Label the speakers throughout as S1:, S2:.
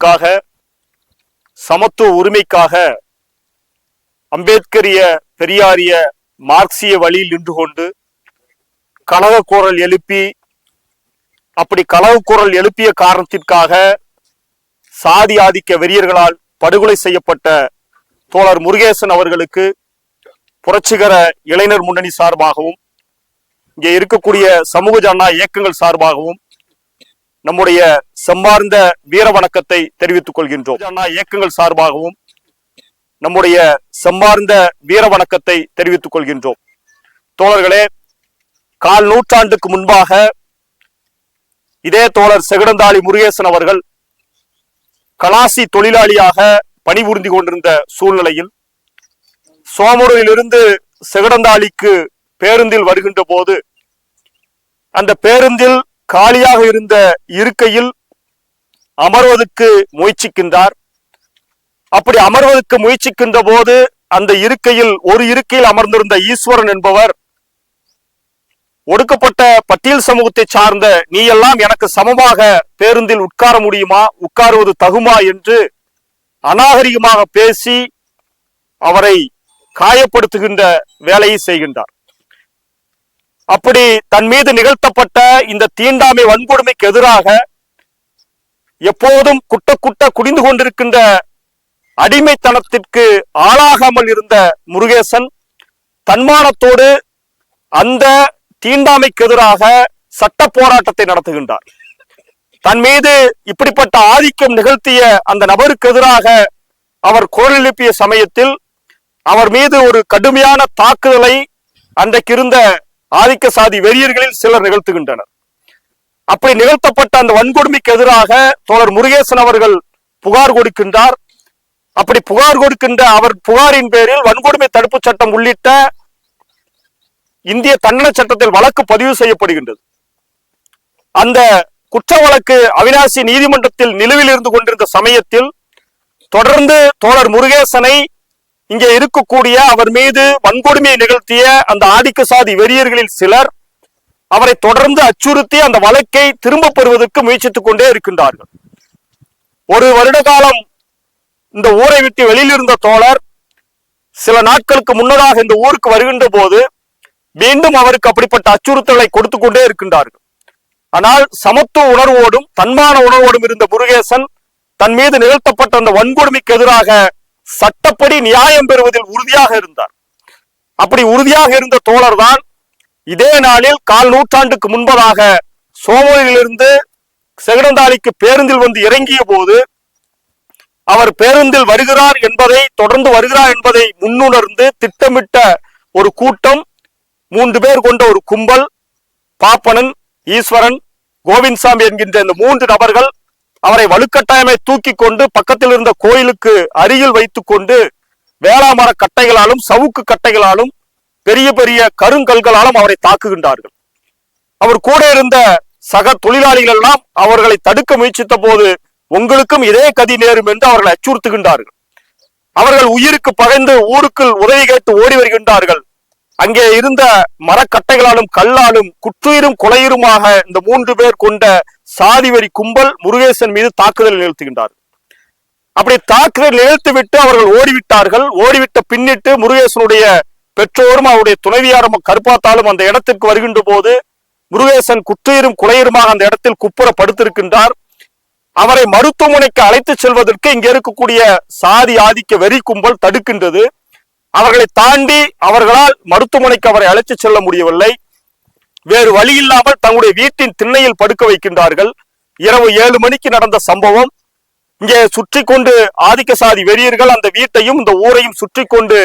S1: காக சமத்துவ உரிமைக்காக அம்பேத்கரிய பெரியாரிய மார்க்சிய வழியில் நின்று கொண்டு கலக குரல் எழுப்பி அப்படி கலக குரல் எழுப்பிய காரணத்திற்காக சாதி ஆதிக்க வெறியர்களால் படுகொலை செய்யப்பட்ட தோழர் முருகேசன் அவர்களுக்கு புரட்சிகர இளைஞர் முன்னணி சார்பாகவும் இங்கே இருக்கக்கூடிய சமூக ஜனநாயக இயக்கங்கள் சார்பாகவும் நம்முடைய செம்மார்ந்த வீர வணக்கத்தை தெரிவித்துக் கொள்கின்றோம். அண்ணா இயக்கங்கள் சார்பாகவும் நம்முடைய செம்மார்ந்த வீர வணக்கத்தை தெரிவித்துக் கொள்கின்றோம். தோழர்களே கால் நூற்றாண்டுக்கு முன்பாக இதே தோழர் செகடந்தாளி முருகேசன் அவர்கள் கலாசி தொழிலாளியாக பணிபுரிந்து கொண்டிருந்த சூழ்நிலையில் சோமூரிலிருந்து செகடந்தாளிக்கு பேருந்தில் வருகின்ற போது அந்த பேருந்தில் காலியாக இருந்த இருக்கையில் அமர்வதற்கு முயற்சிக்கின்றார். அப்படி அமர்வதற்கு முயற்சிக்கின்ற போது அந்த இருக்கையில் ஒரு இருக்கையில் அமர்ந்திருந்த ஈஸ்வரன் என்பவர் ஒடுக்கப்பட்ட பட்டியல் சமூகத்தை சார்ந்த நீ எல்லாம் எனக்கு சமமாக பேருந்தில் உட்கார முடியுமா? உட்காருவது தகுமா? என்று அநாகரிகமாக பேசி அவரை காயப்படுத்துகின்ற வேலையை செய்கின்றார். அப்படி தன் மீது நிகழ்த்தப்பட்ட இந்த தீண்டாமை வன்கொடுமைக்கு எதிராக எப்போதும் குட்ட குட்ட குடிந்து கொண்டிருக்கின்ற அடிமைத்தனத்திற்கு ஆளாகாமல் இருந்த முருகேசன் தன்மானத்தோடு அந்த தீண்டாமைக்கு எதிராக சட்ட போராட்டத்தை நடத்துகின்றார். தன் மீது இப்படிப்பட்ட ஆதிக்கம் நிகழ்த்திய அந்த நபருக்கு எதிராக அவர் குரல் எழுப்பிய சமயத்தில் அவர் மீது ஒரு கடுமையான தாக்குதலை அன்றைக்கு இருந்த ஆதிக்க சாதி வெறியர்களில் சிலர் நிகழ்த்துகின்றனர். அப்படி நிகழ்த்தப்பட்ட அந்த வன்கொடுமைக்கு எதிராக தோழர் முருகேசன் அவர்கள் புகார் கொடுக்கின்றார். அப்படி புகார் கொடுக்கின்ற அவர் புகாரின் பேரில் வன்கொடுமை தடுப்பு சட்டம் உள்ளிட்ட இந்திய தண்டனை சட்டத்தில் வழக்கு பதிவு செய்யப்படுகின்றது. அந்த குற்ற வழக்கு அவினாசி நீதிமன்றத்தில் நிலுவில் இருந்து கொண்டிருந்த சமயத்தில் தொடர்ந்து தோழர் முருகேசனை இங்கே இருக்கக்கூடிய அவர் மீது வன்கொடுமையை நிகழ்த்திய அந்த ஆதிக்க சாதி வெறியர்களில் சிலர் அவரை தொடர்ந்து அச்சுறுத்தி அந்த வழக்கை திரும்ப பெறுவதற்கு முயற்சித்துக் கொண்டே இருக்கின்றார்கள். ஒரு வருட காலம் இந்த ஊரை விட்டு வெளியில் இருந்த தோழர் சில நாட்களுக்கு முன்னதாக இந்த ஊருக்கு வருகின்ற போது மீண்டும் அவருக்கு அப்படிப்பட்ட அச்சுறுத்தலை கொடுத்து கொண்டே இருக்கின்றார்கள். ஆனால் சமத்துவ உணர்வோடும் தன்மான உணர்வோடும் இருந்த முருகேசன் தன் மீது நிகழ்த்தப்பட்ட அந்த வன்கொடுமைக்கு எதிராக சட்டப்படி நியாயம் பெறுவதில் உறுதியாக இருந்தார். அப்படி உறுதியாக இருந்த தோழர் தான் இதே நாளில் கால் நூற்றாண்டுக்கு முன்பதாக சோமனிலிருந்து செகடந்தாளிக்கு பேருந்தில் வந்து இறங்கிய போது அவர் பேருந்தில் வருகிறார் என்பதை தொடர்ந்து வருகிறார் என்பதை முன்னுணர்ந்து திட்டமிட்ட ஒரு கூட்டம் மூன்று பேர் கொண்ட ஒரு கும்பல் பாப்பனன் ஈஸ்வரன் கோவிந்த்சாமி என்கின்ற இந்த மூன்று நபர்கள் அவரை வலுக்கட்டாயமை தூக்கி கொண்டு பக்கத்தில் இருந்த கோயிலுக்கு அருகில் வைத்து கொண்டு வேளாமர கட்டைகளாலும் சவுக்கு கட்டைகளாலும் பெரிய பெரிய கருங்கல்களாலும் அவரை தாக்குகின்றார்கள். அவர் கூட இருந்த சக தொழிலாளிகள் எல்லாம் அவர்களை தடுக்க முயற்சித்த போது உங்களுக்கும் இதே கதி நேரும் என்று அவர்களை அச்சுறுத்துகின்றார்கள். அவர்கள் உயிருக்கு பகைந்து ஊருக்குள் உதவி கேட்டு ஓடி வருகின்றார்கள். அங்கே இருந்த மரக்கட்டைகளாலும் கல்லாலும் குற்றுயிரும் கொலையுருமாக இந்த மூன்று பேர் கொண்ட சாதிவரி கும்பல் முருகேசன் மீது தாக்குதல் நிகழ்த்துகின்றார். அப்படி தாக்குதல் நிகழ்த்து விட்டு அவர்கள் ஓடிவிட்டார்கள். ஓடிவிட்ட பின்னிட்டு முருகேசனுடைய பெற்றோரும் அவருடைய துணைவியாரும் கருப்பாத்தாலும் அந்த இடத்திற்கு வருகின்ற போது முருகேசன் குற்றுயிரும் குறையருமாக அந்த இடத்தில் குப்புற படுத்திருக்கின்றார் அவரை மருத்துவமனைக்கு அழைத்து செல்வதற்கு இங்கே இருக்கக்கூடிய சாதி ஆதிக்க வெறி கும்பல் தடுக்கின்றது. அவர்களை தாண்டி அவர்களால் மருத்துவமனைக்கு அவரை அழைத்து செல்ல முடியவில்லை. வேறு வழி இல்லாமல் தங்களுடைய வீட்டின் திண்ணையில் படுக்க வைக்கின்றார்கள். இரவு ஏழு மணிக்கு நடந்த சம்பவம். இங்கே சுற்றி கொண்டு ஆதிக்க சாதி வெறியர்கள் அந்த வீட்டையும் இந்த ஊரையும் சுற்றி கொண்டு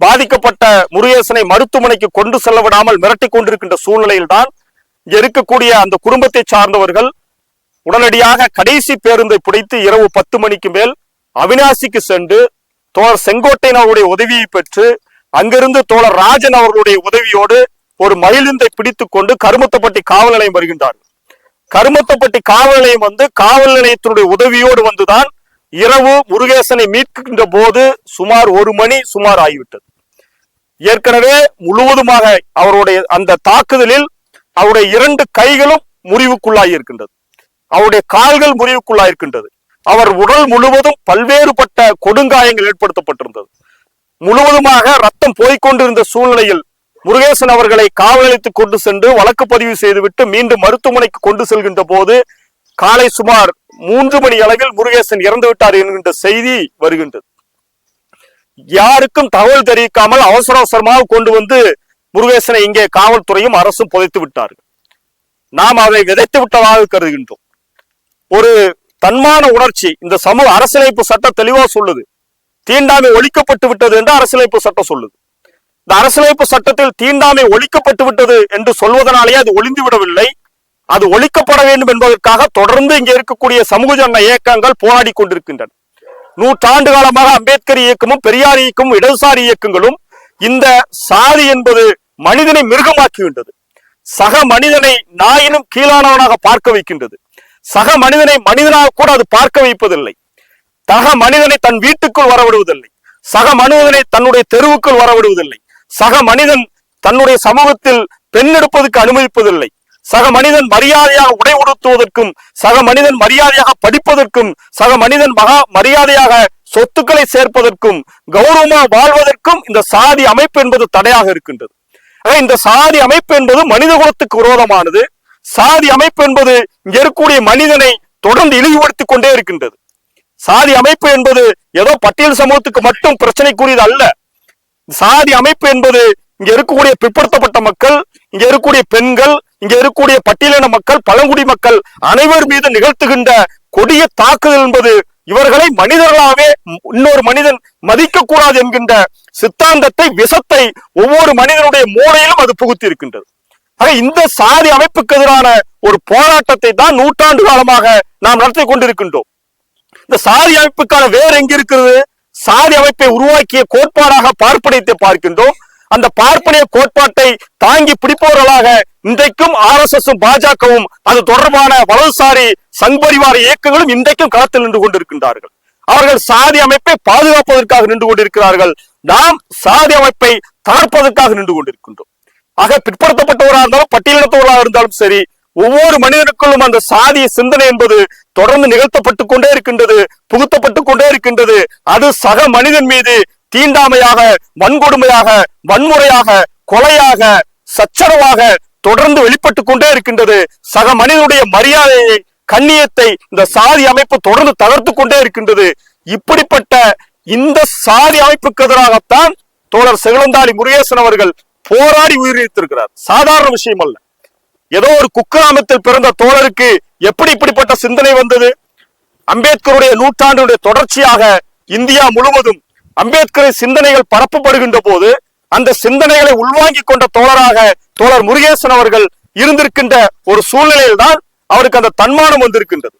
S1: பாதிக்கப்பட்ட முருகேசனை மருத்துவமனைக்கு கொண்டு செல்ல விடாமல் மிரட்டி கொண்டிருக்கின்ற சூழ்நிலையில்தான் இங்கே இருக்கக்கூடிய அந்த குடும்பத்தை சார்ந்தவர்கள் உடனடியாக கடைசி பேருந்தை பிடித்து இரவு பத்து மணிக்கு மேல் அவினாசிக்கு சென்று தோழர் செங்கோட்டையன் அவருடைய உதவியை பெற்று அங்கிருந்து தோழர் ராஜன் அவர்களுடைய உதவியோடு ஒரு மயிலிந்தை பிடித்துக் கொண்டு கருமத்தப்பட்டி காவல் நிலையம் வருகின்றார்கள் கருமத்தப்பட்டி காவல் நிலையம் வந்து காவல் நிலையத்தினுடைய உதவியோடு வந்துதான் இரவு முருகேசனை மீட்கின்ற போது சுமார் ஒரு மணி சுமார் ஆகிவிட்டது. ஏற்கனவே முழுவதுமாக அவருடைய அந்த தாக்குதலில் அவருடைய இரண்டு கைகளும் முறிவுக்குள்ளாகி இருக்கின்றது. அவருடைய கால்கள் முறிவுக்குள்ளாயிருக்கின்றது அவர் உடல் முழுவதும் பல்வேறுபட்ட கொடுங்காயங்கள் ஏற்படுத்தப்பட்டிருந்தது. முழுவதுமாக ரத்தம் போய்கொண்டிருந்த சூழ்நிலையில் முருகேசன் அவர்களை காவலித்து கொண்டு சென்று வழக்கு பதிவு செய்துவிட்டு மீண்டும் மருத்துவமனைக்கு கொண்டு செல்கின்ற போது காலை சுமார் மூன்று மணி அளவில் முருகேசன் இறந்து விட்டார் என்கின்ற செய்தி வருகின்றது. யாருக்கும் தகவல் தெரிவிக்காமல் அவசர அவசரமாக கொண்டு வந்து முருகேசனை இங்கே காவல்துறையும் அரசும் புதைத்து விட்டார்கள். நாம் அதை விதைத்து விட்டதாக கருதுகின்றோம். ஒரு தன்மான உணர்ச்சி இந்த சமூக அரசியலமைப்பு சட்டம் தெளிவாக சொல்லுது. தீண்டாமை ஒழிக்கப்பட்டு விட்டது என்று அரசியலமைப்பு சட்டம் சொல்லுது. இந்த அரசியலமைப்பு சட்டத்தில் தீண்டாமை ஒழிக்கப்பட்டு விட்டது என்று சொல்வதனாலேயே அது ஒளிந்து விடவில்லை. அது ஒழிக்கப்பட வேண்டும் என்பதற்காக தொடர்ந்து இங்கே இருக்கக்கூடிய சமூக ஜன இயக்கங்கள் போராடி கொண்டிருக்கின்றன. நூற்றாண்டு காலமாக அம்பேத்கர் இயக்கமும் பெரியார் இயக்கமும் இடதுசாரி இயக்கங்களும் இந்த சாதி என்பது மனிதனை மிருகமாக்குகின்றது சக மனிதனை நாயினும் கீழானவனாக பார்க்க வைக்கின்றது. சக மனிதனை மனிதனாக கூட அது பார்க்க வைப்பதில்லை. சக மனிதனை தன் வீட்டுக்குள் வரவிடுவதில்லை. சக மனிதனை தன்னுடைய தெருவுக்குள் வரவிடுவதில்லை. சக மனிதன் தன்னுடைய சமூகத்தில் பெண் எடுப்பதற்கு அனுமதிப்பதில்லை. சக மனிதன் மரியாதையாக உடை உடுத்துவதற்கும் சக மனிதன் மரியாதையாக படிப்பதற்கும் சக மனிதன் மகா மரியாதையாக சொத்துக்களை சேர்ப்பதற்கும் கௌரவமா வாழ்வதற்கும் இந்த சாதி அமைப்பு என்பது தடையாக இருக்கின்றது. இந்த சாதி அமைப்பு என்பது மனித குலத்துக்கு விரோதமானது. சாதி அமைப்பு என்பது இங்க இருக்கக்கூடிய மனிதனை தொடர்ந்து இழிவுபடுத்திக் கொண்டே இருக்கின்றது. சாதி அமைப்பு என்பது ஏதோ பட்டியல் சமூகத்துக்கு மட்டும் பிரச்சனைக்குரியது அல்ல. சாதி அமைப்பு என்பது இங்க இருக்கக்கூடிய பிற்படுத்தப்பட்ட மக்கள் இங்க இருக்கக்கூடிய பெண்கள் இங்க இருக்கக்கூடிய பட்டியலின மக்கள் பழங்குடி மக்கள் அனைவர் மீது நிகழ்த்துகின்ற கொடிய தாக்குதல் என்பது இவர்களை மனிதர்களாகவே இன்னொரு மனிதன் மதிக்க கூடாது என்கின்ற சித்தாந்தத்தை விஷத்தை ஒவ்வொரு மனிதனுடைய மூளையிலும் அது புகுத்தி இருக்கின்றது ஆக இந்த சாதி அமைப்புக்கு எதிரான ஒரு போராட்டத்தை தான் நூற்றாண்டு காலமாக நாம் நடத்தி கொண்டிருக்கின்றோம். இந்த சாதி அமைப்புக்கான வேர் எங்க இருக்கிறது சாதி அமைப்பை உருவாக்கிய கோட்பாடாக பார்ப்பனியத்தை பார்க்கின்றோம். அந்த பார்ப்பனிய கோட்பாட்டை தாங்கி பிடிப்பவர்களாக இன்றைக்கும் ஆர் எஸ் எஸ் பாஜகவும் அது தொடர்பான வலதுசாரி சங்பரிவார இயக்கங்களும் இன்றைக்கும் களத்தில் நின்று கொண்டிருக்கின்றார்கள். அவர்கள் சாதி அமைப்பை பாதுகாப்பதற்காக நின்று கொண்டிருக்கிறார்கள். நாம் சாதி அமைப்பை தகர்ப்பதற்காக நின்று கொண்டிருக்கின்றோம். ஆக பிற்படுத்தப்பட்டவராக இருந்தாலும் பட்டியலிடத்தவராக இருந்தாலும் சரி ஒவ்வொரு மனிதனுக்குள்ளும் அந்த சாதிய சிந்தனை என்பது தொடர்ந்து நிகழ்த்தப்பட்டு கொண்டே இருக்கின்றது புகுத்தப்பட்டு கொண்டே இருக்கின்றது. அது சக மனிதன் மீது தீண்டாமையாக வன்கொடுமையாக வன்முறையாக கொலையாக சச்சரவாக தொடர்ந்து வெளிப்பட்டு கொண்டே இருக்கின்றது. சக மனிதனுடைய மரியாதையை கண்ணியத்தை இந்த சாதி அமைப்பு தொடர்ந்து தகர்த்து கொண்டே இருக்கின்றது. இப்படிப்பட்ட இந்த சாதி அமைப்புக்கு எதிராகத்தான் தோழர் செகுலந்தாடி முருகேசன் அவர்கள் போராடி உயிரிழத்திருக்கிறார் சாதாரண விஷயம் அல்ல. ஏதோ ஒரு குக்கிராமத்தில் பிறந்த தோழருக்கு எப்படி இப்படிப்பட்ட சிந்தனை வந்தது? அம்பேத்கருடைய நூற்றாண்டுடைய தொடர்ச்சியாக இந்தியா முழுவதும் அம்பேத்கரின் சிந்தனைகள் பரப்பப்படுகின்ற போது அந்த சிந்தனைகளை உள்வாங்கிக் கொண்ட தோழராக தோழர் முருகேசன் அவர்கள் இருந்திருக்கின்ற ஒரு சூழ்நிலையில் தான் அவருக்கு அந்த தன்மானம் வந்திருக்கின்றது.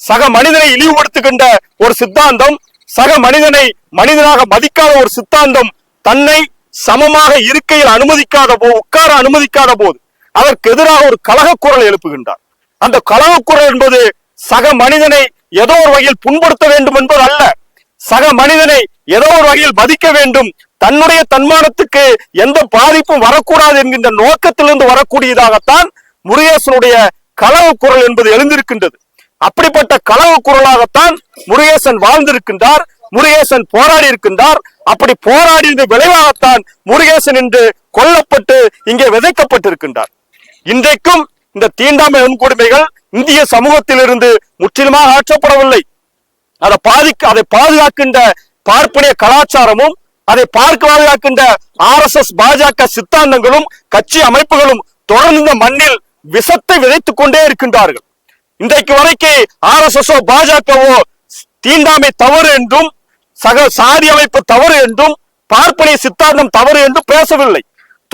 S1: சக மனிதனை இழிவுபடுத்துகின்ற ஒரு சித்தாந்தம் சக மனிதனை மனிதனாக மதிக்காத ஒரு சித்தாந்தம் தன்னை சமமாக இருக்கையில் அனுமதிக்காத போது உட்கார அனுமதிக்காத போது அதற்கு எதிராக ஒரு கலக குரல் எழுப்புகின்றார். அந்த கலக குரல் என்பது சக மனிதனை ஏதோ ஒரு வகையில் புண்படுத்த வேண்டும் என்பது அல்ல சக மனிதனை ஏதோ ஒரு வகையில் மதிக்க வேண்டும். தன்னுடைய தன்மானத்துக்கு எந்த பாதிப்பும் வரக்கூடாது என்கின்ற நோக்கத்திலிருந்து வரக்கூடியதாகத்தான் முருகேசனுடைய களவு குரல் என்பது எழுந்திருக்கின்றது. அப்படிப்பட்ட கலவு குரலாகத்தான் முருகேசன் வாழ்ந்திருக்கின்றார் முருகேசன் போராடி இருக்கின்றார். அப்படி போராடியது விளைவாகத்தான் முருகேசன் என்று கொல்லப்பட்டு இங்கே விதைக்கப்பட்டிருக்கின்றார். இன்றைக்கும் இந்த தீண்டாமை வன்கொடுமைகள் இந்திய சமூகத்திலிருந்து முற்றிலுமாக ஆற்றப்படவில்லை அதை பாதிக்க அதை பாதுகாக்கின்ற பார்ப்பனிய கலாச்சாரமும் அதை பார்க்க பாதுகாக்கின்ற ஆர் எஸ் எஸ் பாஜக சித்தாந்தங்களும் கட்சி அமைப்புகளும் தொடர்ந்து இந்த மண்ணில் விஷத்தை விதைத்துக் கொண்டே இருக்கின்றார்கள். இன்றைக்கு வரைக்கும் ஆர் எஸ் எஸ் பாஜகவோ தீண்டாமை தவறு என்றும் சக சாதி அமைப்பு தவறு என்றும் பார்ப்பனிய சித்தாந்தம் தவறு என்றும் பேசவில்லை.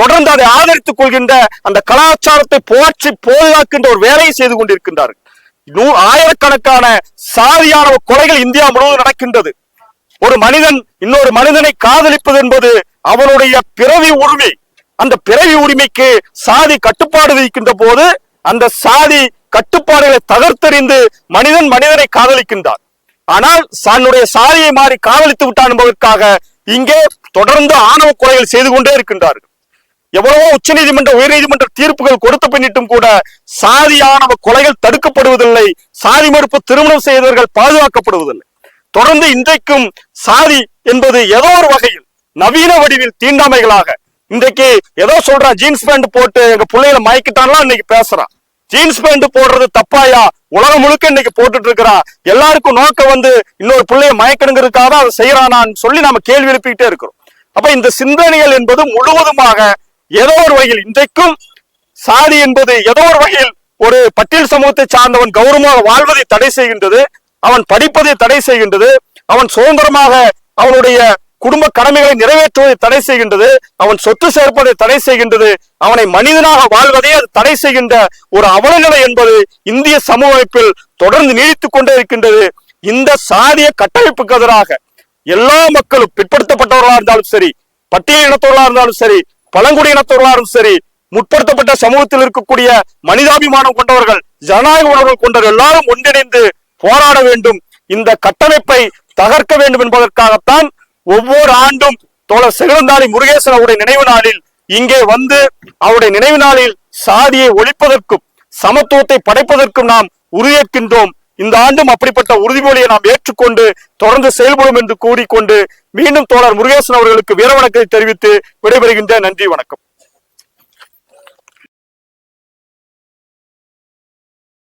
S1: தொடர்ந்து அதை ஆதரித்துக் கொள்கின்ற அந்த கலாச்சாரத்தை போற்றி பாதுகாக்கின்ற ஒரு வேலையை செய்து கொண்டிருக்கின்றார்கள். நூ ஆயிரக்கணக்கான சாதியான கொலைகள் இந்தியா முழுவதும் நடக்கின்றது. ஒரு மனிதன் இன்னொரு மனிதனை காதலிப்பது என்பது அவனுடைய பிறவி உரிமை. அந்த பிறவி உரிமைக்கு சாதி கட்டுப்பாடு விதிக்கின்ற போது அந்த சாதி கட்டுப்பாடுகளை தகர்த்தறிந்து மனிதன் மனிதனை காதலிக்கின்றார் ஆனால் தன்னுடைய சாதியை மாறி காதலித்து விட்டான் என்பதற்காக இங்கே தொடர்ந்து ஆணவ கொலைகள் செய்து கொண்டே இருக்கின்றார்கள். எவ்வளவோ உச்சநீதிமன்ற உயர்நீதிமன்ற தீர்ப்புகள் கொடுத்த பின்னிட்டும் கூட சாதியானவ கொலைகள் தடுக்கப்படுவதில்லை. சாதி மறுப்பு திருமணம் செய்தவர்கள் பாதுகாக்கப்படுவதில்லை. தொடர்ந்து இன்றைக்கும் சாதி என்பது ஏதோ ஒரு வகையில் நவீன வடிவில் தீண்டாமைகளாக. இன்றைக்கு ஏதோ சொல்றான் ஜீன்ஸ் பேண்ட் போட்டு எங்க பிள்ளைகளை மயக்கிட்டான்லாம் இன்னைக்கு பேசுறான் ஜீன்ஸ் பேண்ட் போடுறது தப்பாயா? உலகம் முழுக்க இன்னைக்கு போட்டுட்டு இருக்கிறான் எல்லாருக்கும் நோக்கம் வந்து இன்னொரு பிள்ளைய மயக்கணுங்கிறதுக்காக தான் அதை செய்யறானான்னு சொல்லி நம்ம கேள்வி எழுப்பிக்கிட்டே இருக்கிறோம். அப்ப இந்த சிந்தனைகள் என்பது முழுவதுமாக ஏதோ ஒரு வகையில் இன்றைக்கும் சாதி என்பது ஏதோ ஒரு வகையில் ஒரு பட்டியல் சமூகத்தை சார்ந்தவன் கௌரவமாக வாழ்வதை தடை செய்கின்றது அவன் படிப்பதை தடை செய்கின்றது அவன் சுதந்திரமாக அவனுடைய குடும்ப கடமைகளை நிறைவேற்றுவதை தடை செய்கின்றது அவன் சொத்து சேர்ப்பதை தடை செய்கின்றது அவனை மனிதனாக வாழ்வதே அது தடை செய்கின்ற ஒரு அவலநிலை என்பது இந்திய சமூக அமைப்பில் தொடர்ந்து நீடித்துக் கொண்டே இருக்கின்றது. இந்த சாதிய கட்டமைப்புக்கு எதிராக எல்லா மக்களும் பிற்படுத்தப்பட்டவர்களாக இருந்தாலும் சரி பட்டியல் இனத்தவர்களாக இருந்தாலும் சரி பழங்குடியினத்தவர்களாலும் சரி முற்படுத்தப்பட்ட சமூகத்தில் இருக்கக்கூடிய மனிதாபிமானம் கொண்டவர்கள் ஜனநாயக உணர்வு கொண்டவர்கள் எல்லாரும் ஒன்றிணைந்து போராட வேண்டும். இந்த கட்டமைப்பை தகர்க்க வேண்டும் என்பதற்காகத்தான் ஒவ்வொரு ஆண்டும் தோழர் செகுந்தாரி முருகேசன் அவருடைய நினைவு நாளில் இங்கே வந்து அவருடைய நினைவு நாளில் சாதியை ஒழிப்பதற்கும் சமத்துவத்தை படைப்பதற்கும் நாம் உறுதியேற்கின்றோம் இந்த ஆண்டும் அப்படிப்பட்ட உறுதிமொழியை நாம் ஏற்றுக்கொண்டு தொடர்ந்து செயல்படும் என்று கூறிக்கொண்டு மீண்டும் தோழர் முருகேசன் அவர்களுக்கு வீரவணக்கத்தை தெரிவித்து விடைபெறுகின்ற நன்றி வணக்கம்.